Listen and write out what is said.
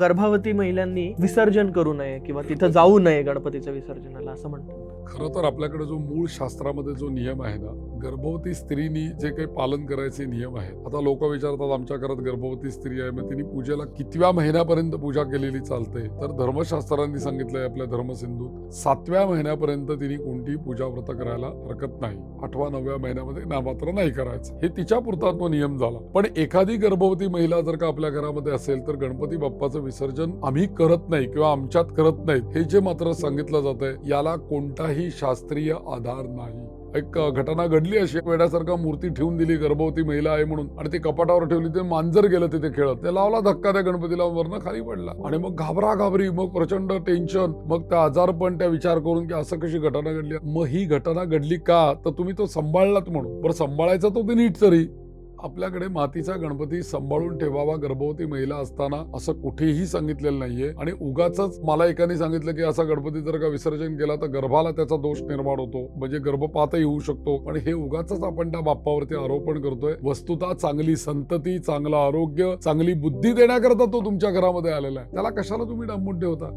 गर्भवती महिलांनी विसर्जन करू नये किंवा तिथं जाऊ नये गणपतीच्या विसर्जनाला असं म्हणतात. खरं तर आपल्याकडे जो मूळ शास्त्रामध्ये जो नियम आहे ना गर्भवती स्त्रीनी जे काही पालन करायचे नियम आहेत. आता लोक विचारतात आमच्या घरात गर्भवती स्त्री आहे. मग तिने पूजेला कितव्या महिन्यापर्यंत पूजा केलेली चालते? तर धर्मशास्त्रांनी सांगितलंय आपल्या धर्मसिंधूत सातव्या महिन्यापर्यंत तिने कोणतीही पूजा व्रत करायला हरकत नाही. आठव्या नवव्या महिन्यामध्ये नामात्र नाही करायचं. हे तिच्या पुरता तो नियम झाला. पण एखादी गर्भवती महिला जर का आपल्या घरामध्ये असेल तर गणपती बाप्पाचं विसर्जन आम्ही करत नाही किंवा आमच्यात करत नाहीत हे जे मात्र सांगितलं जात आहे याला कोणताही शास्त्रीय आधार नाही. एक घटना घडली अशी वेड्यासारखा मूर्ती ठेवून दिली गर्भवती महिला आहे म्हणून आणि ती कपाटावर ठेवली ते मांजर गेलं तिथे खेळत. ते लावला धक्का त्या गणपतीला वरनं खाली पडला. आणि मग घाबरा घाबरी मग प्रचंड टेन्शन मग त्या आजार पण त्या विचार करून की असं कशी घटना घडली? मग ही घटना घडली का? तर तुम्ही तो सांभाळलात म्हणून. बरं सांभाळायचा तो ते नीट तरी. आपल्याकडे मातीचा गणपती सांभाळून ठेवावा गर्भवती महिला असताना असं कुठेही सांगितलेलं नाहीये. आणि उगाच मला एकाने सांगितलं की असा गणपती जर का विसर्जन केला तर गर्भाला त्याचा दोष निर्माण होतो. म्हणजे गर्भपातही होऊ शकतो. पण हे उगाच आपण त्या बाप्पावरती आरोपण करतोय. वस्तुता चांगली संतती चांगलं आरोग्य चांगली बुद्धी देण्याकरता तो तुमच्या घरामध्ये आलेला आहे. त्याला कशाला तुम्ही डांबून ठेवता?